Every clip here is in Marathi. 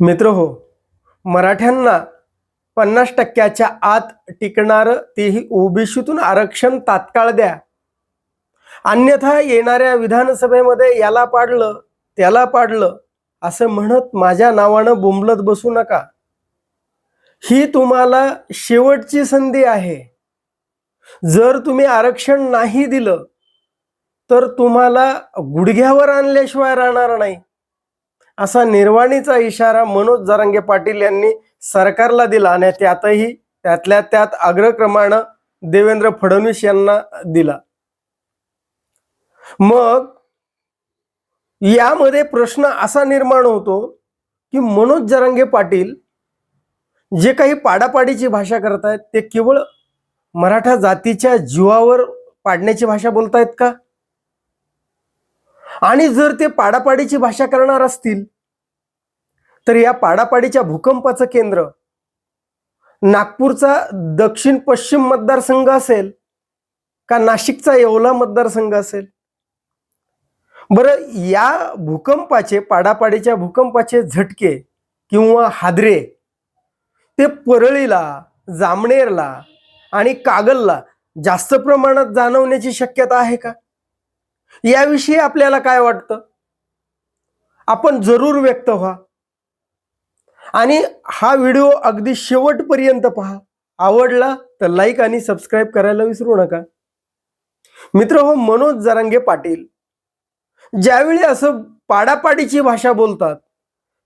मित्र हो मराठ्यांना पन्नास टक्क्याच्या आत टिकणारं तेही ओबीसीतून आरक्षण तात्काळ द्या. अन्यथा येणाऱ्या विधानसभेमध्ये याला पाडलं त्याला पाडलं असं म्हणत माझ्या नावानं बोंबलत बसू नका. ही तुम्हाला शेवटची संधी आहे. जर तुम्ही आरक्षण नाही दिलं तर तुम्हाला गुडघ्यावर आणल्याशिवाय राहणार नाही. असा निर्वाणीचा इशारा मनोज जरांगे पाटील यांनी सरकारला दिला आणि त्यातही त्यातल्या त्यात अग्रक्रमानं देवेंद्र फडणवीस यांना दिला. मग यामध्ये प्रश्न असा निर्माण होतो की मनोज जरांगे पाटील जे काही पाडापाडीची भाषा करतायत ते केवळ मराठा जातीच्या जीवावर पाडण्याची भाषा बोलतायत का? आणि जर ते पाडापाडीची भाषा करणार असतील तर या पाडापाडीच्या भूकंपाचं केंद्र नागपूरचा दक्षिण पश्चिम मतदारसंघ असेल का नाशिकचा येवला मतदारसंघ असेल? बरं या भूकंपाचे पाडापाडीच्या भूकंपाचे झटके किंवा हादरे ते परळीला जामनेरला आणि कागलला जास्त प्रमाणात जाणवण्याची शक्यता आहे का? याविषयी आपल्याला काय वाटतं? आपण जरूर व्यक्त व्हा. आणि हा व्हिडिओ अगदी शेवटपर्यंत पहा. आवडला तर लाईक आणि सबस्क्राईब करायला विसरू नका. मित्र हो मनोज जरांगे पाटील. ज्यावेळी असं पाडापाडीची भाषा बोलतात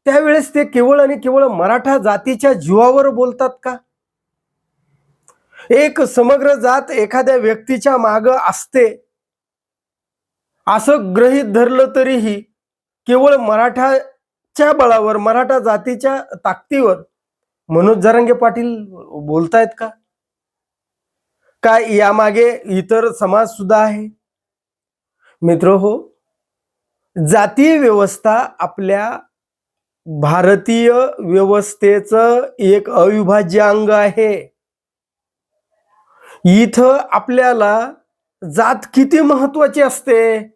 त्यावेळेस ते केवळ आणि केवळ मराठा जातीच्या जीवावर बोलतात का? एक समग्र जात एखाद्या व्यक्तीच्या माग असते असं ग्रहित धरलं तरीही केवळ मराठाच्या बळावर मराठा जातीच्या ताकदीवर मनोज जरांगे पाटील बोलतायत का? काय यामागे इतर समाज सुद्धा आहे? मित्र हो जातीय व्यवस्था आपल्या भारतीय व्यवस्थेचं एक अविभाज्य अंग आहे. इथं आपल्याला जात किती महत्वाची असते?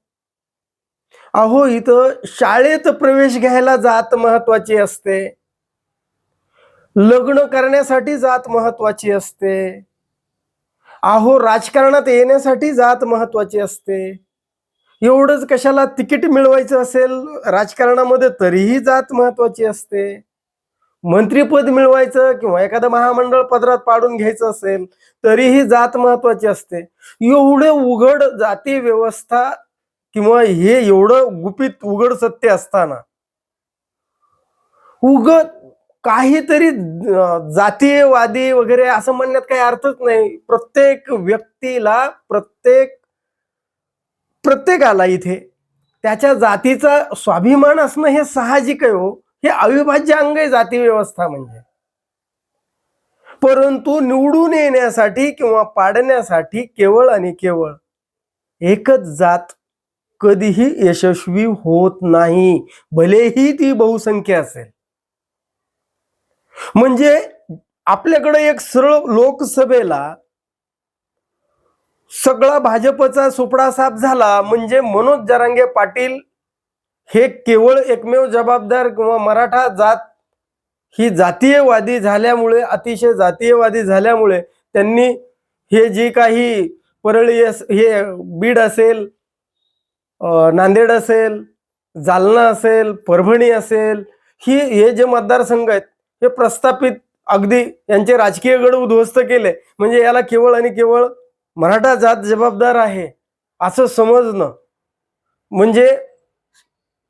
अहो इथं शाळेत प्रवेश घ्यायला जात महत्वाची असते. लग्न करण्यासाठी जात महत्वाची असते. अहो राजकारणात येण्यासाठी जात महत्वाची असते. एवढंच कशाला तिकीट मिळवायचं असेल? राजकारणामध्ये तरीही जात महत्वाची असते. मंत्रीपद मिळवायचं किंवा एखादं महामंडळ पदरात पाडून घ्यायचं असेल तरीही जात महत्वाची असते. एवढे उघड जाती व्यवस्था किंवा हे एवढं गुपित उघड सत्य असताना. उग काहीतरी जातीयवादी वगैरे असं म्हणण्यात काही अर्थच नाही. प्रत्येक व्यक्तीला प्रत्येक प्रत्येकाला इथे त्याच्या जातीचा स्वाभिमान असणं हे साहजिक आहे हो. हे अविभाज्य अंग आहे जाती व्यवस्था म्हणजे. परंतु निवडून येण्यासाठी किंवा पाडण्यासाठी केवळ आणि केवळ एकच जात कधीही यशस्वी होत नाही. भलेही ती बहुसंख्य असेल. म्हणजे आपल्याकडे एक सरळ लोकसभेला सगळा भाजपचा सुपडा साफ झाला. म्हणजे मनोज जरांगे पाटील हे केवळ एकमेव जबाबदार किंवा मराठा जात ही जातीयवादी झाल्यामुळे अतिशय जातीयवादी झाल्यामुळे त्यांनी हे जी काही परळी हे बीड असेल नांदेड असेल जालना असेल परभणी असेल ही हे जे मतदारसंघ आहेत हे प्रस्थापित अगदी यांचे राजकीय गड उद्ध्वस्त केले. म्हणजे याला केवळ आणि केवळ मराठा जात जबाबदार आहे असं समजणं म्हणजे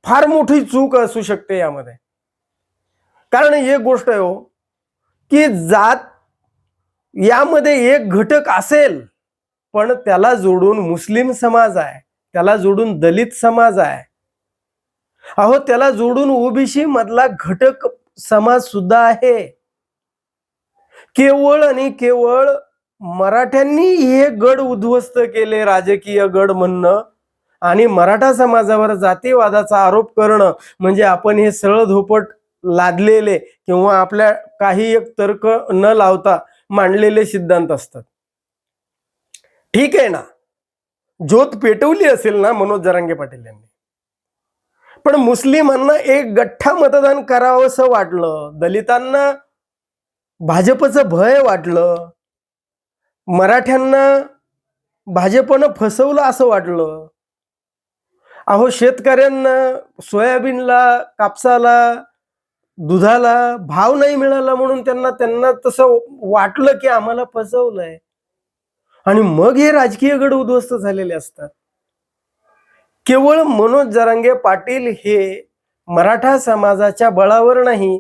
फार मोठी चूक असू शकते यामध्ये. कारण एक गोष्ट आहे हो की जात यामध्ये एक घटक असेल पण त्याला जोडून मुस्लिम समाज आहे. त्याला जोडून दलित समाज आहे. अहो त्याला जोडून ओबीसी मधला घटक समाज सुद्धा आहे. केवळ आणि केवळ मराठ्यांनी हे गड उद्ध्वस्त केले राजकीय गड म्हणणं. आणि मराठा समाजावर जातीवादाचा आरोप करणं म्हणजे आपण हे सरळ धोपट लादलेले किंवा आपल्या काही एक तर्क न लावता मांडलेले सिद्धांत असतात. ठीक आहे ना? ज्योत पेटवली असेल ना मनोज जरांगे पाटील यांनी. पण मुस्लिमांना एक गठ्ठा मतदान करावंसं वाटलं. दलितांना भाजपचं भय वाटलं. मराठ्यांना भाजपनं फसवलं असं वाटलं. अहो शेतकऱ्यांना सोयाबीनला कापसाला दुधाला भाव नाही मिळाला म्हणून त्यांना त्यांना तसं वाटलं की आम्हाला फसवलंय. आणि मग हे राजकीय गड उद्ध्वस्त झालेले असतात. केवळ मनोज जरांगे पाटील हे मराठा समाजाच्या बळावर नाही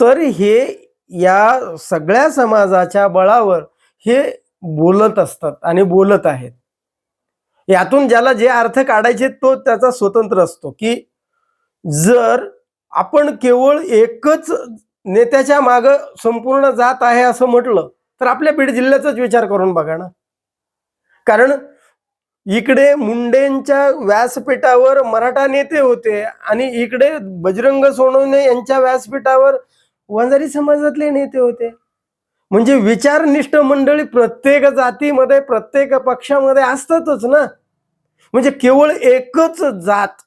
तर हे या सगळ्या समाजाच्या बळावर हे बोलत असतात आणि बोलत आहेत. यातून ज्याला जे अर्थ काढायचे तो त्याचा स्वतंत्र असतो की जर आपण केवळ एकच नेत्याच्या माग संपूर्ण जात आहे असं म्हटलं तर आपल्या बीड जिल्ह्याचाच विचार करून बघा ना. कारण इकडे मुंडेंच्या व्यासपीठावर मराठा नेते होते आणि इकडे बजरंग सोनवणे यांच्या व्यासपीठावर वंजारी समाजातले नेते होते. म्हणजे विचारनिष्ठ मंडळी प्रत्येक जातीमध्ये प्रत्येक पक्षामध्ये असतातच ना. म्हणजे केवळ एकच जात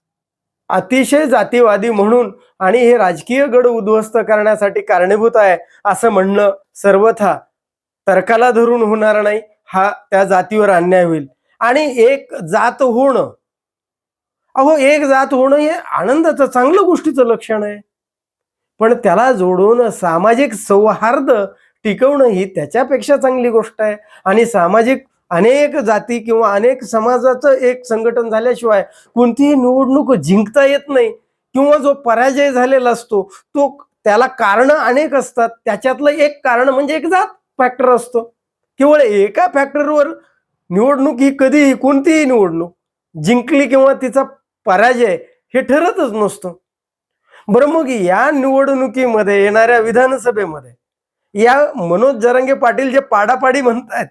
अतिशय जातीवादी म्हणून आणि हे राजकीय गड उद्ध्वस्त करण्यासाठी कारणीभूत आहे असं म्हणणं सर्वथा तर्काला धरून होणार नाही हा त्या जातीवर अन्याय होईल. आणि एक जात होणं अहो एक जात होणं हे आनंदाचं चांगलं गोष्टीचं लक्षण आहे. पण त्याला जोडून सामाजिक सौहार्द टिकवणं ही त्याच्यापेक्षा चांगली गोष्ट आहे. आणि सामाजिक अनेक जाती किंवा अनेक समाजाचं एक संघटन झाल्याशिवाय कोणतीही निवडणूक जिंकता येत नाही किंवा जो पराजय झालेला असतो तो त्याला कारण अनेक असतात. त्याच्यातलं एक कारण म्हणजे एक जात. फॅक्टर असतो. केवळ एका फॅक्टरवर निवडणूक ही कधीही कोणतीही निवडणूक जिंकली किंवा तिचा पराजय हे ठरतच नसतं. बरं मग या निवडणुकीमध्ये येणाऱ्या विधानसभेमध्ये या मनोज जरांगे पाटील जे पाडापाडी म्हणतायत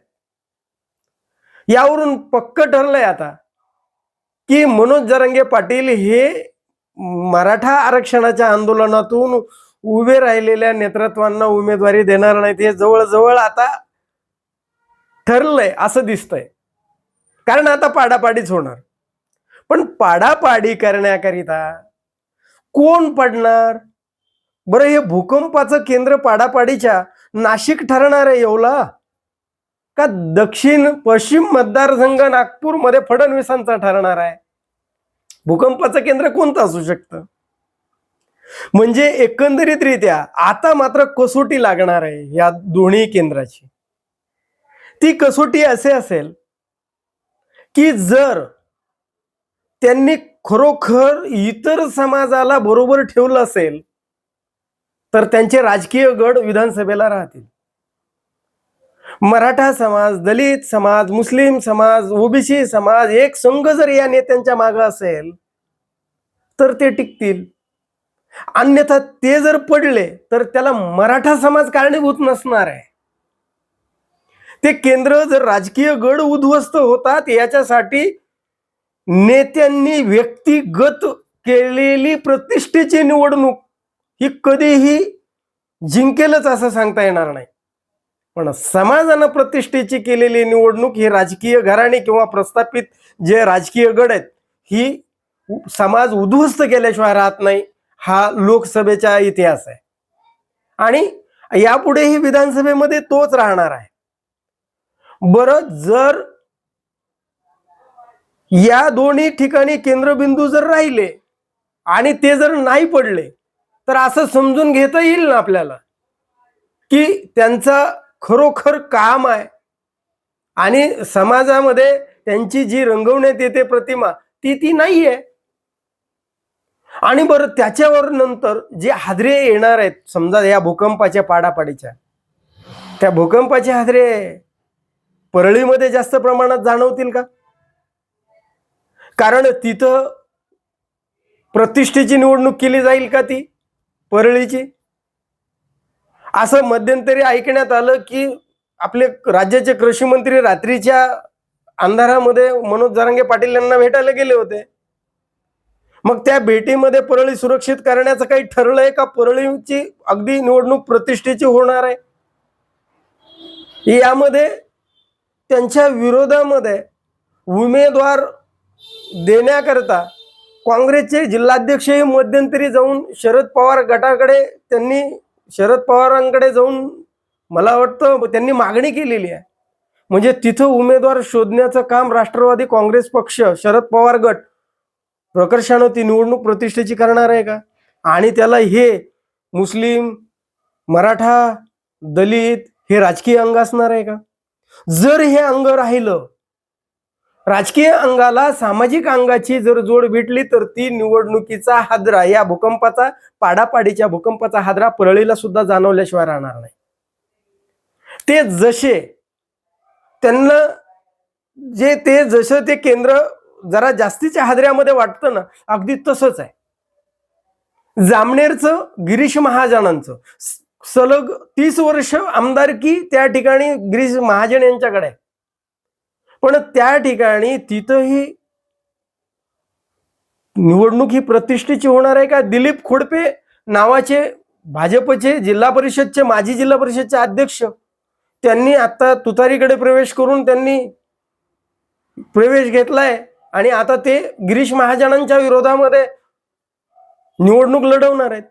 यावरून पक्क ठरलंय आता की मनोज जरांगे पाटील हे मराठा आरक्षणाच्या आंदोलनातून उभे राहिलेल्या नेतृत्वांना उमेदवारी देणार नाहीत. हे जवळजवळ आता ठरलंय असं दिसतंय. कारण आता पाडापाडीच होणार. पण पाडापाडी करण्याकरिता कोण पडणार? बरं हे भूकंपाचं केंद्र पाडापाडीच्या नाशिक ठरणार आहे येवला. का दक्षिण पश्चिम मतदारसंघ नागपूरमध्ये फडणवीसांचा ठरणार आहे? भूकंपाचं केंद्र कोणतं असू शकतं? म्हणजे एकंदरीतरित्या आता मात्र कसोटी लागणार आहे या दोन्ही केंद्राची. ती कसोटी असे असेल की जर त्यांनी खरोखर इतर समाजाला बरोबर ठेवलं असेल तर त्यांचे राजकीय गड विधानसभेला राहतील. मराठा समाज दलित समाज मुस्लिम समाज ओबीसी समाज एक संघ जर या नेत्यांच्या मागं असेल तर ते टिकतील. अन्यथा ते जर पडले तर त्याला मराठा समाज कारणीभूत नसणार आहे. ते केंद्र जर राजकीय गड उद्ध्वस्त होतात याच्यासाठी नेत्यांनी व्यक्तिगत केलेली प्रतिष्ठेची निवडणूक ही कधीही जिंकेलच असं सांगता येणार नाही. पण समाजानं प्रतिष्ठेची केलेली निवडणूक ही राजकीय घराणे किंवा प्रस्थापित जे राजकीय गड आहेत ही समाज उद्ध्वस्त केल्याशिवाय राहत नाही. हा लोकसभेचा इतिहास आहे. आणि यापुढेही विधानसभेमध्ये तोच राहणार आहे. बरं जर या दोन्ही ठिकाणी केंद्रबिंदू जर राहिले आणि ते जर नाही पडले तर असं समजून घेता येईल ना आपल्याला की त्यांचा खरोखर काम आहे. आणि समाजामध्ये त्यांची जी रंगवण्यात येते प्रतिमा ती ती नाही आहे आणि बरं त्याच्यावर नंतर जे हादरे येणार आहेत समजा या भूकंपाच्या पाडापाडीच्या त्या भूकंपाचे हादरे परळीमध्ये जास्त प्रमाणात जाणवतील का? कारण तिथं प्रतिष्ठेची निवडणूक केली जाईल का ती परळीची? असं मध्यंतरी ऐकण्यात आलं की आपले राज्याचे कृषी मंत्री रात्रीच्या अंधारामध्ये मनोज जरांगे पाटील यांना भेटायला गेले होते. मग त्या भेटीमध्ये परळी सुरक्षित करण्याचं काही ठरलंय का? परळीची अगदी निवडणूक प्रतिष्ठेची होणार आहे. यामध्ये त्यांच्या विरोधामध्ये उमेदवार देण्याकरता काँग्रेसचे जिल्हाध्यक्षही मध्यंतरी जाऊन शरद पवार गटाकडे त्यांनी शरद पवारांकडे जाऊन मला वाटतं त्यांनी मागणी केलेली आहे. म्हणजे तिथं उमेदवार शोधण्याचं काम राष्ट्रवादी काँग्रेस पक्ष शरद पवार गट प्रकर्षानं ती निवडणूक प्रतिष्ठेची करणार आहे का? आणि त्याला हे मुस्लिम मराठा दलित हे राजकीय अंग असणार आहे का? जर हे अंग राहिलं राजकीय अंगाला सामाजिक अंगाची जर जोड भेटली तर ती निवडणुकीचा हादरा या भूकंपाचा पाडापाडीच्या भूकंपाचा हादरा परळीला सुद्धा जाणवल्याशिवाय राहणार नाही. ते जसे त्यांना जे ते जसं ते केंद्र जरा जास्तीच्या हादऱ्यामध्ये वाटतं ना अगदी तसंच आहे. जामनेरचं गिरीश महाजनांचं सलग तीस वर्ष आमदारकी त्या ठिकाणी गिरीश महाजन यांच्याकडे आहे. पण त्या ठिकाणी तिथंही निवडणूक ही प्रतिष्ठेची होणार आहे का? दिलीप खोडपे नावाचे भाजपचे जिल्हा परिषदचे माजी जिल्हा परिषदचे अध्यक्ष त्यांनी आता तुतारीकडे प्रवेश करून त्यांनी प्रवेश घेतलाय. आणि आता ते गिरीश महाजनांच्या विरोधामध्ये निवडणूक लढवणार आहेत.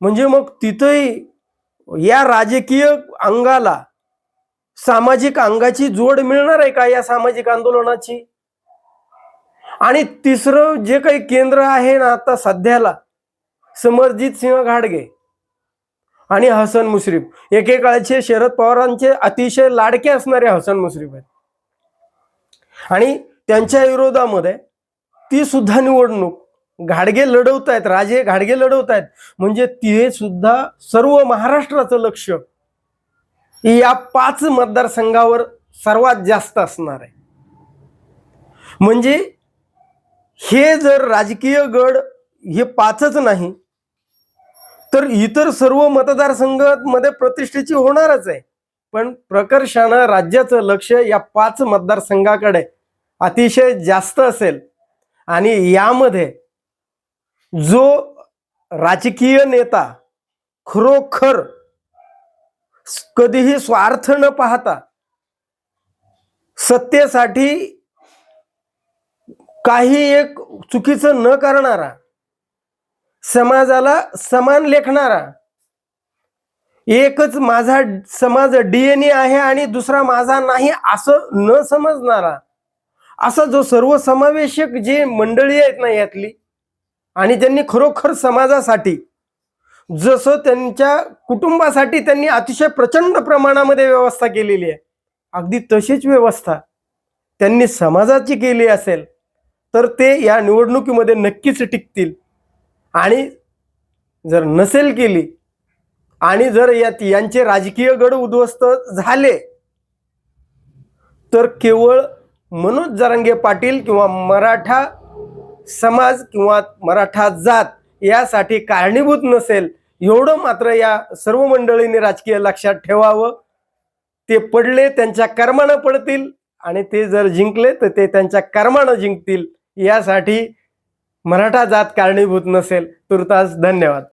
म्हणजे मग तिथंही या राजकीय अंगाला सामाजिक अंगाची जोड मिळणार आहे का या सामाजिक आंदोलनाची? आणि तिसरं जे काही केंद्र आहे ना आता सध्याला समरजित सिंह घाडगे आणि हसन मुश्रीफ. एकेकाळचे शरद पवारांचे अतिशय लाडके असणारे हसन मुश्रीफ आहेत. आणि त्यांच्या विरोधामध्ये ती सुद्धा निवडणूक घाडगे लढवत आहेत राजे घाडगे लढवत आहेत म्हणजे ते सुद्धा सर्व महाराष्ट्राचं लक्ष या पाच मतदारसंघावर सर्वात जास्त असणार आहे. म्हणजे हे जर राजकीय गड हे पाचच नाही तर इतर सर्व मतदारसंघामध्ये प्रतिष्ठेची होणारच आहे. पण प्रकर्षानं राज्याचं लक्ष या पाच मतदारसंघाकडे अतिशय जास्त असेल. आणि यामध्ये जो राजकीय नेता खरोखर कधीही स्वार्थ न पाहता सत्तेसाठी काही एक चुकीचं न करणारा समाजाला समान लेखणारा एकच माझा समाज डीएनए आहे आणि दुसरा माझा नाही असं न समजणारा असा जो सर्वसमावेशक जे मंडळी आहेत ना यातली आणि त्यांनी खरोखर समाजासाठी जसं त्यांच्या कुटुंबासाठी त्यांनी अतिशय प्रचंड प्रमाणामध्ये व्यवस्था केलेली आहे. अगदी तशीच व्यवस्था त्यांनी समाजाची केली असेल तर ते या निवडणुकीमध्ये नक्कीच टिकतील. आणि जर नसेल केली आणि जर यात यांचे राजकीय गड उद्ध्वस्त झाले तर केवळ मनोज जरांगे पाटील किंवा मराठा समाज किंवा मराठा जात यासाठी कारणीभूत नसेल एवढं मात्र या सर्व मंडळींनी राजकीय लक्षात ठेवावं. ते पडले त्यांच्या कर्मानं पडतील आणि ते जर जिंकले तर ते त्यांच्या कर्मानं जिंकतील. यासाठी मराठा जात कारणीभूत नसेल. तुर्तास धन्यवाद.